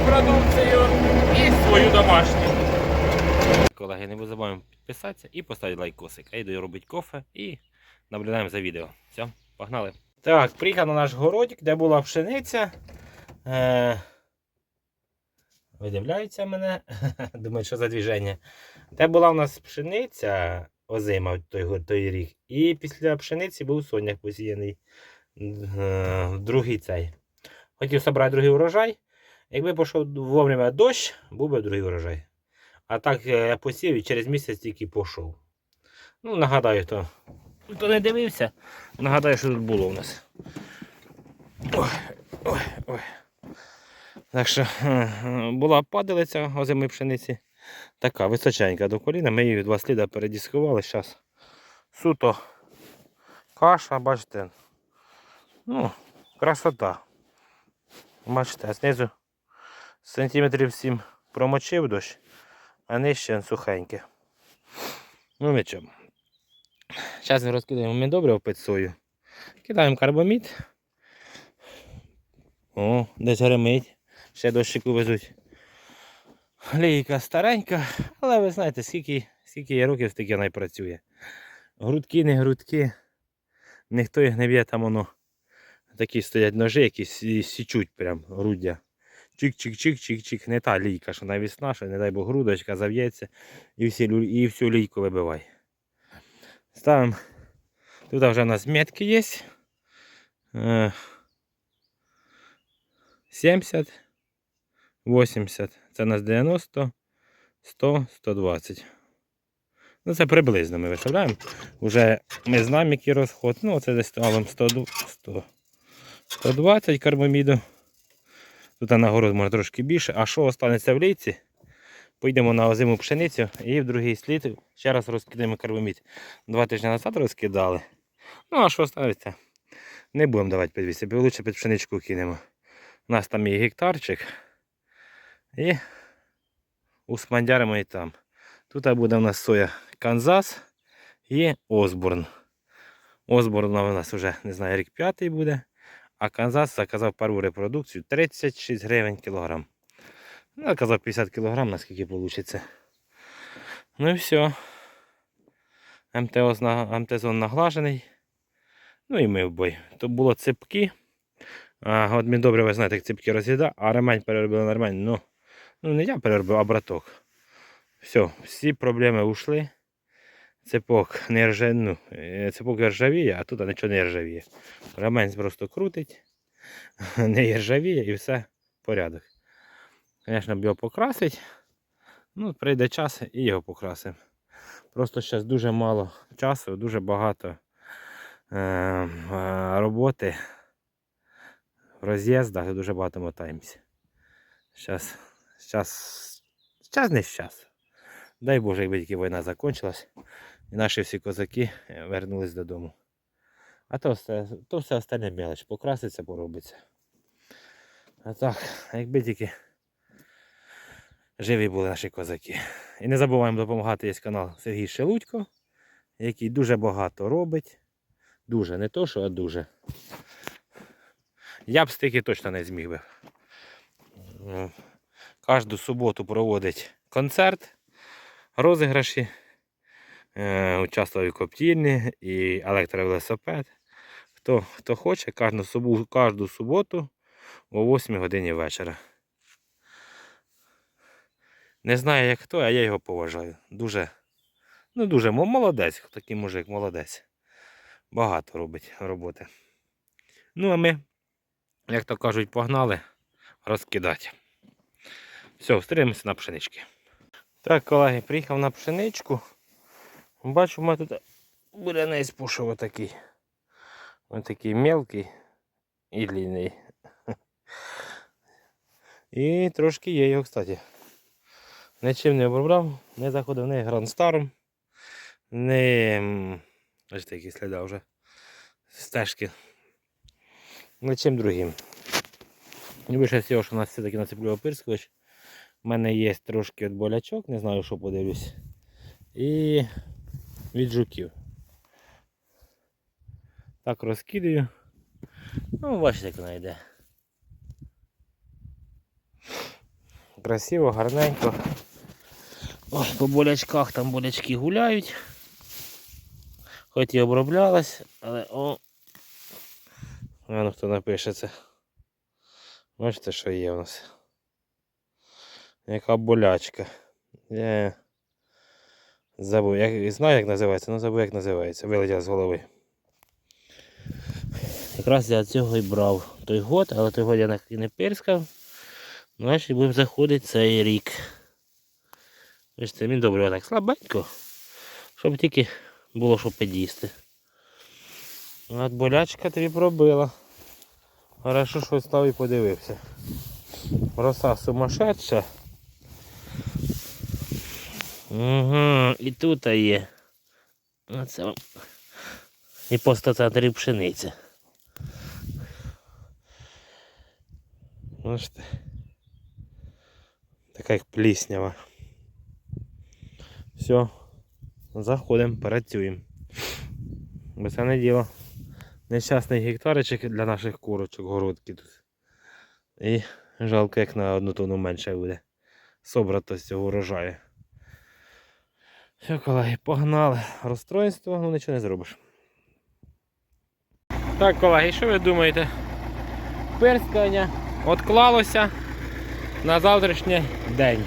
продукцію і свою домашню. Колеги, не забуваємо підписатися і поставити лайкосик. А йду робити кофе і наблюдаємо за відео. Все, погнали. Так, приїхав на наш городик, де була пшениця. Е... Видивляються мене. Думаю, що за движення. Де була у нас пшениця озима той, той рік. І після пшениці був соняк посіяний. Е, Другий цей. Хотів собрати другий урожай. Якби пішов вовремя дощ, був би другий урожай. А так е, я посів і через місяць тільки пішов. Ну, нагадаю, хто, хто не дивився, нагадаю, що тут було у нас. Ой, ой, ой. Так що е, була падалиця озими пшениці. Така височенька до коліна. Ми її два сліда передіскували. Зараз суто каша, бачите. Ну, красота. Бачите, знизу сантиметрів 7 промочив дощ, а нижче сухеньке. Ну нічого. Зараз ми розкидаємо ми добре під. Кидаємо карбомід. О, десь гримить. Ще дощику везуть. Лійка старенька, але ви знаєте, скільки, скільки є років, стільки вона й працює. Грудки, не грудки. Ніхто їх не б'є, там воно. Такі стоять ножи, які сі- січуть прям груддя. Чик-чик-чик-чик-чик. Не та лійка, що навісна, що не дай Бог грудочка зав'ється і, всі, і всю лійку вибивай. Ставимо. Тут вже у нас метки є. Е, 70, 80. Це у нас 90, 100, 120. Ну, це приблизно ми виставляємо. Уже ми знаємо, який розход. Ну, це десь ставимо 100, 100, 120 карбаміду. Тут на город може трошки більше. А що останеться в лійці? Поїдемо на озиму пшеницю і в другий слід ще раз розкидаємо карбамід. Два тижні назад розкидали. Ну, а що останеться? Не будемо давати під вісі, лучше під пшеничку кинемо. У нас там є гектарчик. І усмандяримо і там. Тут буде у нас соя Канзас і Осборн. Осборн у нас вже, не знаю, рік п'ятий буде. А Канзас заказав першу репродукцію 36 гривень кілограм. Ну, заказав 50 кілограм, наскільки вийде. Ну і все. МТЗон наглажений. Ну і ми в бой. То було ципки. А, от ми добре ви знаєте, як ципки роз'їда, а ремень переробили на ремень. Ну, ну не я переробив, а браток. Все, всі проблеми ушли. Цепок не ржа... ну, е, цепок ржавіє, а тут нічого не ржавіє. Ремень просто крутить, не ржавіє і все порядок. Звісно, б його покрасить. Ну, прийде час і його покрасимо. Просто зараз дуже мало часу, дуже багато е, е, роботи в роз'їздах дуже багато мотаємося. Зараз, зараз, зараз не зараз. Дай Боже, якби тільки війна закінчилась і наші всі козаки е, вернулись додому. А то все, то все остальне мелоч, покраситься, поробиться. А так, якби тільки живі були наші козаки. І не забуваємо допомагати, є канал Сергій Шелудько, який дуже багато робить. Дуже, не то, що, а дуже. Я б стільки точно не зміг би. Кожну суботу проводить концерт, розіграші. Е, участвував і коптільні, і електровелосипед. Хто, хто хоче, кожну, субу, кожну суботу о 8 годині вечора. Не знаю, як хто, а я його поважаю. Дуже, ну дуже молодець, такий мужик, молодець. Багато робить роботи. Ну, а ми, як то кажуть, погнали розкидати. Все, встрінемося на пшенички. Так, колеги, приїхав на пшеничку. Бачу, у мене тут бурянець пушив отакий. Ось такий мелкий і длинний. І трошки є його, кстати. Нічим не обробляв, не заходив не грандстаром, не. Ось такі сліда вже. Стежки. Нічим другим. Більше всього, що у нас все-таки нацеплює опирскувач. У мене є трошки від болячок, не знаю, що подивлюсь. І від жуків. Так розкидаю. Ну, бачите, як вона йде. красиво, гарненько. Ой, по болячках там болячки гуляють. Хоч і оброблялась, але о. Ну хто напише це. Бачите, що є у нас. Яка болячка. Я забув, як, знаю, як називається, але забув, як називається. Вилетів з голови. Якраз я цього і брав той год, але той год я не пирскав. Значить будемо заходити цей рік. Бачите, він добре так слабенько, щоб тільки було що під'їсти. От болячка тобі пробила. Хорошо, що став і подивився. Роса сумасшедша. Угу, і тут є. Оце вам. І по 100 центрів пшениця. Бачите? Така як пліснява. Все, заходимо, працюємо. Бо це не діло. Нещасний гектаричок для наших курочок, городки тут. І жалко, як на одну тонну менше буде. Собрато з цього урожаю. Все, колеги, погнали. Розстроїнство, ну нічого не зробиш. Так, колеги, що ви думаєте? Перскання відклалося на завтрашній день.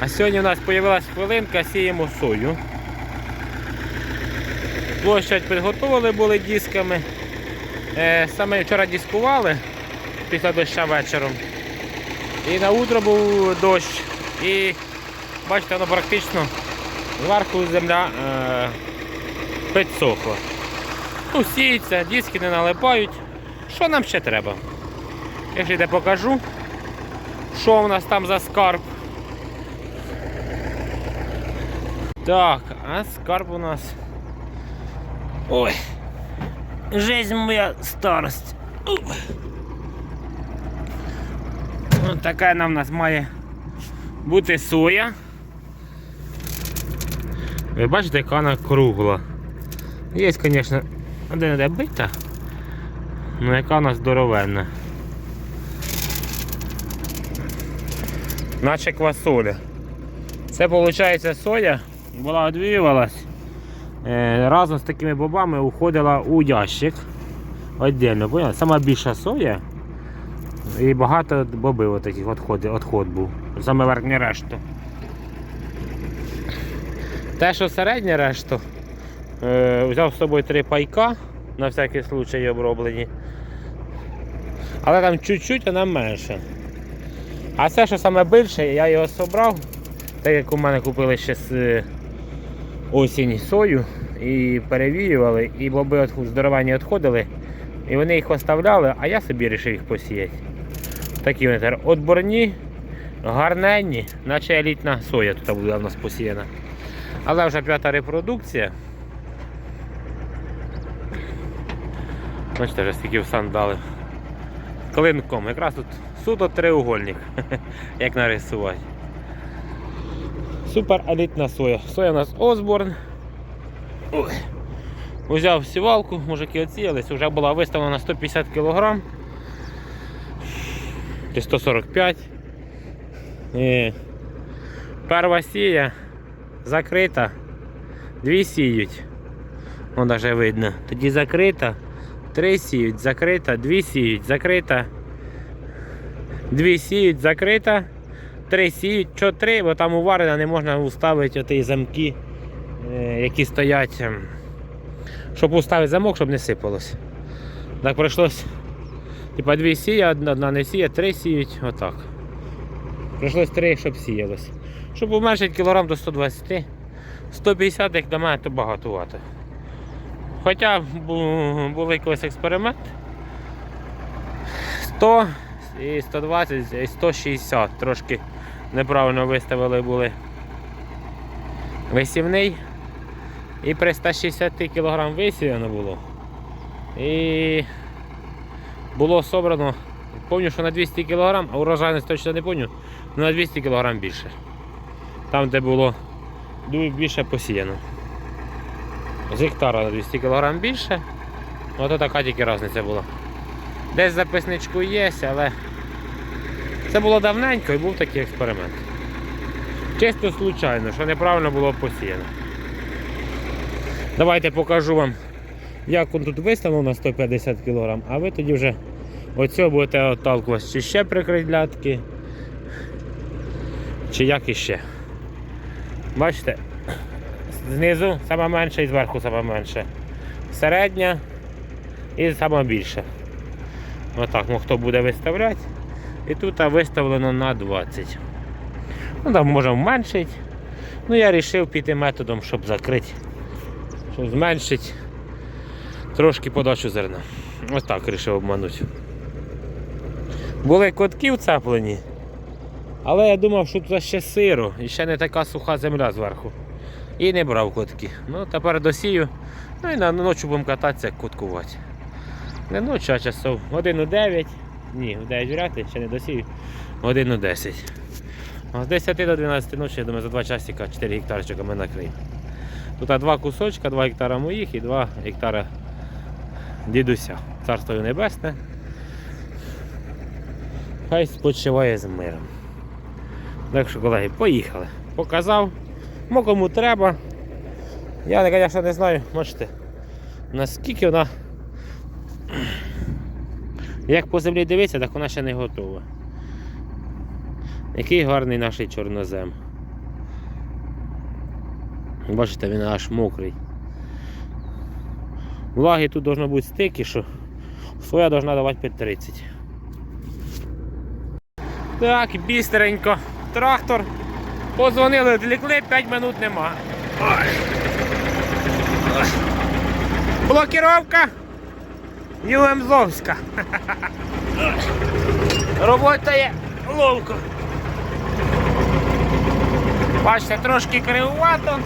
А сьогодні у нас з'явилася хвилинка, сіємо сою. Площадь підготували були дисками. Е, саме вчора дискували після доща вечором. І на утро був дощ. І бачите, воно практично зверху земля е, підсохла. Ну, сіється, диски не налипають. Що нам ще треба? Я ще йде покажу, що у нас там за скарб. Так, а скарб у нас. Ой. Жизнь моя старость. Ось така нам у нас має бути соя. Ви бачите, яка вона кругла. Є, звісно, де не бита, але яка вона здоровенна. Наче квасоля. Це виходить соя була одвіювалась. Е, разом з такими бобами уходила у ящик. Отдельно, поняли? Сама більша соя. І багато бобів таких відход, був. Саме верхнє решту. Те, що середнє решту, е, взяв з собою три пайка, на всякий случай оброблені. Але там чуть-чуть вона менше. А це, що саме більше, я його собрав, так як у мене купили ще з е, осінь сою і перевіювали, і боби от здоровані відходили, і вони їх оставляли, а я собі вирішив їх посіяти. Такі вони тепер отборні, гарненні, наче елітна соя тут була в нас посіяна. Але вже п'ята репродукція. Бачите, вже стільки в сан дали. Клинком. Якраз тут суто треугольник, як нарисувати. Супер елітна соя. Соя у нас Осборн. Ой. Взяв сівалку, мужики оціялись, вже була виставлена на 150 кг. Чи 145. І перша сія закрита. Дві сіють. Вон навіть видно. Тоді закрита. Три сіють, закрита, дві сіють, закрита. Дві сіють, закрита. Три сіють, що три, бо там уварена не можна уставити оті замки, е, які стоять. ем, Щоб уставити замок, щоб не сипалось. Так прийшлось. Типа дві сіє, одна, одна не сіє, три сіють, отак. Прийшлось три, щоб сіялось. Щоб уменшити кілограм до 120. 150, як до мене, то багатувато. Хоча був колись експеримент. 100 і 120 і 160 трошки неправильно виставили були висівний. І при 160 кг висіяно було. І було собрано, пам'ятаю, що на 200 кг, а урожайність точно не пам'ятаю, але на 200 кг більше. Там, де було ду- більше посіяно. З гектара на 200 кг більше. Ото така тільки різниця була. Десь записничку є, але Це було давненько і був такий експеримент. Чисто случайно, що неправильно було посіяно. Давайте покажу вам, як він тут виставлено на 150 кг, а ви тоді вже оцього будете отталкуватися, чи ще прикрить глядки, чи як іще. Бачите, знизу саме менше і зверху саме менше. Середня і саме більше. Отак, ну хто буде виставляти. І тут виставлено на 20. Ну там можемо зменшити. Ну я вирішив піти методом, щоб закрити, щоб зменшити трошки подачу зерна. Ось так вирішив обманути. Були котки вцеплені, але я думав, що тут ще сиро і ще не така суха земля зверху. І не брав котки. Ну тепер досію. Ну і на ночі будемо кататися, коткувати. Не ночі, а часов. Годину 9. Ні, в 9 вряд ще не досію. Годину 10. З 10 до 12 ночі, я думаю, за 2 часика 4 гектарчика ми накриємо. Тут два кусочка, 2 гектара моїх і 2 гектара дідуся. Царство небесне. Хай спочиває з миром. Так що, колеги, поїхали. Показав. Мо кому треба. Я, звісно, не знаю, бачите, наскільки вона. Як по землі дивитися, так вона ще не готова. Який гарний наш чорнозем. Бачите, він аж мокрий. Влаги тут должно бути стільки, що своя должна давати під 30. Так, бістренько. Трактор. Позвонили, відлікли, 5 минут нема. Блокіровка. ЮМЗовська. Робота є ловко. Бачите, трошки кривувато.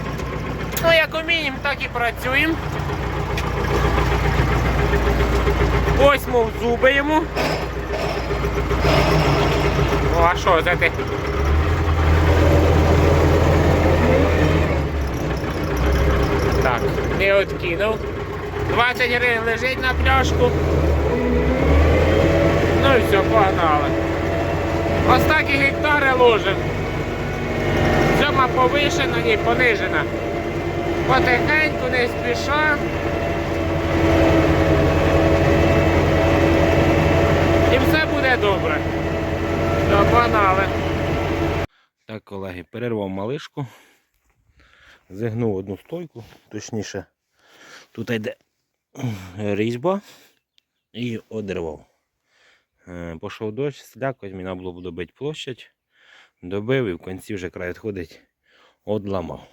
Ну, як уміємо, так і працюємо. Ось мов зуби йому. Ну, а що, це ти? Так, не откинув. 20 гривень лежить на пляшку. Ну і все, погнали. Ось гектари ложимо. Сьома повишена, ні, понижена. Потихеньку, не спіша. І все буде добре. Все, погнали. Так, колеги, перервав малишку. Зігнув одну стойку, точніше, тут йде різьба і одервав. Е, Пішов дощ, слякоть, мені було добити площадь, добив і в кінці вже край відходить, одламав.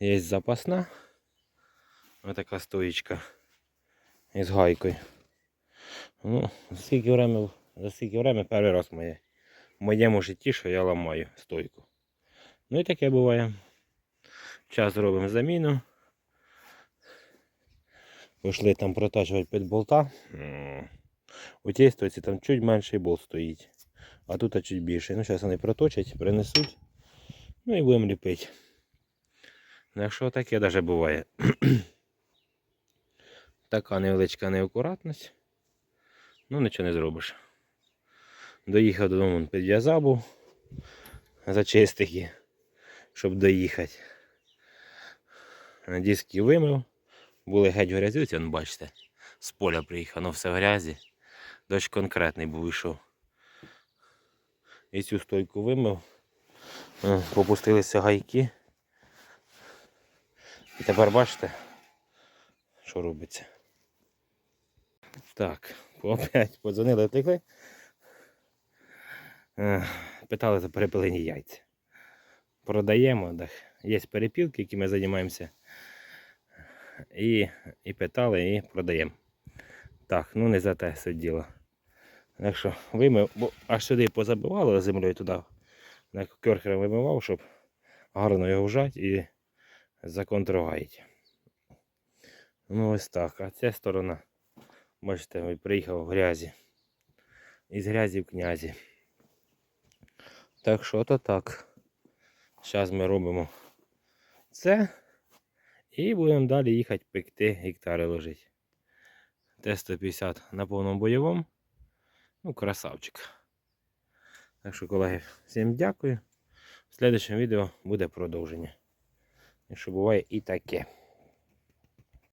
Є запасна, ось така стоїчка із гайкою. Ну, за скільки время, за скільки время перший раз моє, в моєму житті, що я ламаю стойку. Ну і таке буває. Час робимо заміну. Пішли там протачувати під болта. У тій стойці там чуть менший болт стоїть. А тут чуть більший. Ну, зараз вони проточать, принесуть. Ну і будемо ліпити. Ну, Якщо таке навіть буває. така невеличка неакуратність. Ну нічого не зробиш. Доїхав додому, підв'язав був. Зачистив її, щоб доїхати. Диски вимив. Були геть в грязі, он, бачите, з поля приїхав, ну все в грязі. Дощ конкретний був йшов. І цю стойку вимив. Попустилися гайки. І тепер бачите, що робиться. Так, опять подзвонили втекли. Питали за перепилені яйця. Продаємо, так. Є перепілки, які ми займаємося. І, і питали, і продаємо. Так, ну не за те суть діло. Так що вимив, бо аж сюди позабивало землею туди. Керхером вимивав, щоб гарно його вжати і законтрогаїть. Ну ось так. А ця сторона, бачите, приїхав в грязі. Із грязі в князі. Так що то так. Зараз ми робимо це. І будемо далі їхати пекти, гектари ложити. Т-150 на повному бойовому. Ну, красавчик. Так що, колеги, всім дякую. В слідчому відео буде продовження. Якщо буває і таке.